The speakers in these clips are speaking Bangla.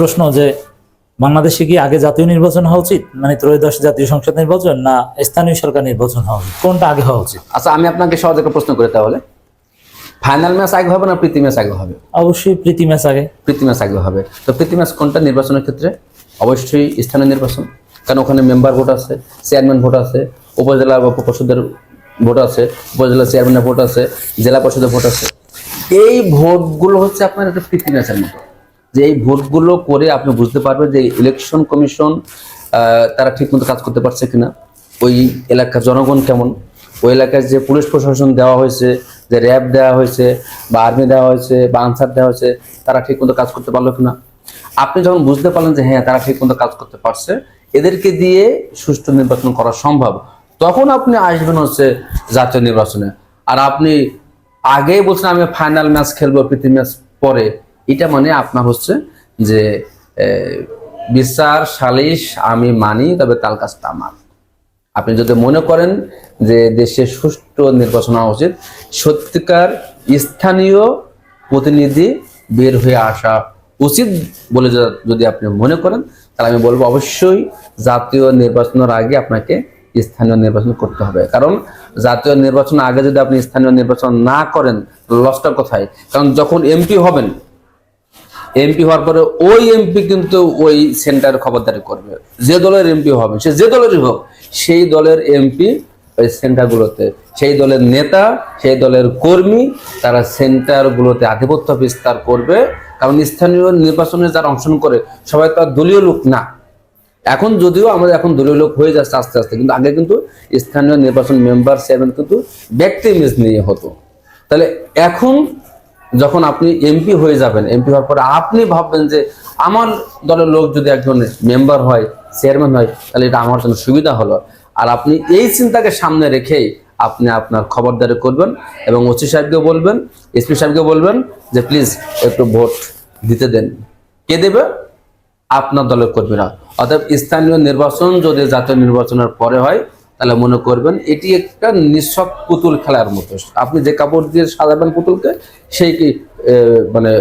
প্রশ্ন যে বাংলাদেশে কি আগে জাতীয় নির্বাচন হওয়া উচিত? মানে ত্রয়োদশ জাতীয় সংসদ নির্বাচন না স্থানীয় সরকার নির্বাচন হওয়া উচিত? কোনটা আগে হওয়া উচিত? আচ্ছা আমি আপনাকে সহজ একটা প্রশ্ন করি তাহলে। ফাইনাল ম্যাচ আগে হবে না প্রীতি ম্যাচ আগে হবে? অবশ্যই প্রীতি ম্যাচ আগে। প্রীতি ম্যাচ আগে হবে। তো প্রীতি ম্যাচ কোনটা নির্বাচনের ক্ষেত্রে? অবশ্যই স্থানীয় নির্বাচন। কারণ ওখানে মেম্বার ভোট আছে চেয়ারম্যান ভোট আছে উপজেলা বা পরিষদের ভোট আছে উপজেলা চেয়ারম্যানের ভোট আছে জেলা পরিষদের ভোট আছে। এই ভোটগুলো হচ্ছে আপনার একটা প্রীতি ম্যাচের মতো। যে এই ভোটগুলো করে আপনি বুঝতে পারবেন যে ইলেকশন কমিশন তারা ঠিকমতো কাজ করতে পারছে কিনা। ওই এলাকার জনগণ কেমন? ওই এলাকার যে পুলিশ প্রশাসন দেওয়া হয়েছে, যে র্যাব দেওয়া হয়েছে, বা আর্মি দেওয়া হয়েছে, বা আনসার দেওয়া হয়েছে, তারা ঠিকমতো কাজ করতে পারল কিনা? আপনি যখন বুঝতে পারলেন যে হ্যাঁ তারা ঠিকমতো কাজ করতে পারছে, এদেরকে দিয়ে সুষ্ঠু নির্বাচন করা সম্ভব। তখন আপনি আসবেন হচ্ছে জাতীয় নির্বাচনে। আর আপনি আগেই বলছেন, আমি ফাইনাল ম্যাচ খেলব, প্রীতি ম্যাচ পরে। এটা মানে আপনার হচ্ছে যে বিচার, সালিশ, আমি মানি, তবে তাল কাজটা আমার। আপনি যদি মনে করেন যে দেশে সুষ্ঠু নির্বাচন হওয়া উচিত, সত্যিকার স্থানীয় প্রতিনিধি বের হয়ে আসা উচিত বলে যদি আপনি মনে করেন, তাহলে আমি বলব অবশ্যই জাতীয় নির্বাচনের আগে আপনাকে স্থানীয় নির্বাচন করতে হবে। কারণ জাতীয় নির্বাচন আগে যদি আপনি স্থানীয় নির্বাচন না করেন, লসটা কোথায়? কারণ যখন এমপি হবেন এমপি হওয়ার পরে ওই এমপি কিন্তু ওই সেন্টার খবরদারি করবে। যে দলের এমপি হবে, সে যে দলেরই হোক, সেই দলের এমপি ওই সেন্টারগুলোতে সেই দলের নেতা, সেই দলের কর্মী, তারা সেন্টারগুলোতে আধিপত্য বিস্তার করবে। কারণ স্থানীয় নির্বাচনে যারা অংশগ্রহণ করে, সবাই তো দলীয় লোক না। এখন যদিও আমাদের এখন দলীয় লোক হয়ে যাচ্ছে আস্তে আস্তে, কিন্তু আগে কিন্তু স্থানীয় নির্বাচন মেম্বার চেয়ারম্যান কিন্তু ব্যক্তি ইমেজ নিয়ে হতো। তাহলে এখন যখন আপনি এমপি হয়ে যাবেন এমপি হওয়ার পরে আপনি ভাববেন যে আমার দলের লোক যদি একজন মেম্বার হয় চেয়ারম্যান হয়, তাহলে এটা আমার জন্য সুবিধা হলো। আর আপনি এই চিন্তাকে সামনে রেখেই আপনি আপনার খবরদারি করবেন এবং ওসি সাহেবকে বলবেন এসপি সাহেবকে বলবেন যে, প্লিজ একটু ভোট দিতে দেন। কে দেবে? আপনার দলের কর্মীরা। অর্থাৎ স্থানীয় নির্বাচন যদি জাতীয় নির্বাচনের পরে হয় তাহলে মনে করবেন এটি একটা নিঃসব পুতুল খেলার মতো। আপনি যে কাপড় দিয়ে সাজাবেন পুতুলকে, সেই কি মানে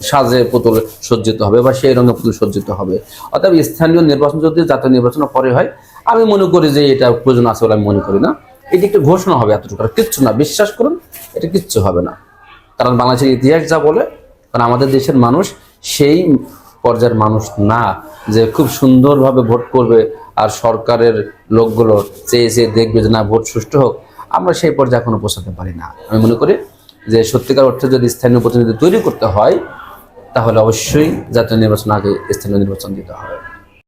সাজে পুতুল সজ্জিত হবে বা সেই রঙে পুতুল সজ্জিত হবে। অর্থাৎ স্থানীয় নির্বাচন যদি জাতীয় নির্বাচন পরে হয়, আমি মনে করি যে এটা প্রয়োজন আছে বলে আমি মনে করি না। এটি একটা ঘোষণা হবে এতটুকু। কিচ্ছু না, বিশ্বাস করুন, এটা কিচ্ছু হবে না। কারণ বাংলাদেশের ইতিহাস যা বলে, কারণ আমাদের দেশের মানুষ সেই পর্যায়ের মানুষ না, যে খুব সুন্দরভাবে ভোট করবে আর সরকারের লোকগুলো চেয়ে চেয়ে দেখবে যে না, ভোট সুষ্ঠু হোক, আমরা সেই পর্যায়ে এখনও পৌঁছাতে পারি না। আমি মনে করি যে সত্যিকার অর্থে যদি স্থানীয় প্রতিনিধি তৈরি করতে হয়, তাহলে অবশ্যই জাতীয় নির্বাচন আগে স্থানীয় নির্বাচন দিতে হবে।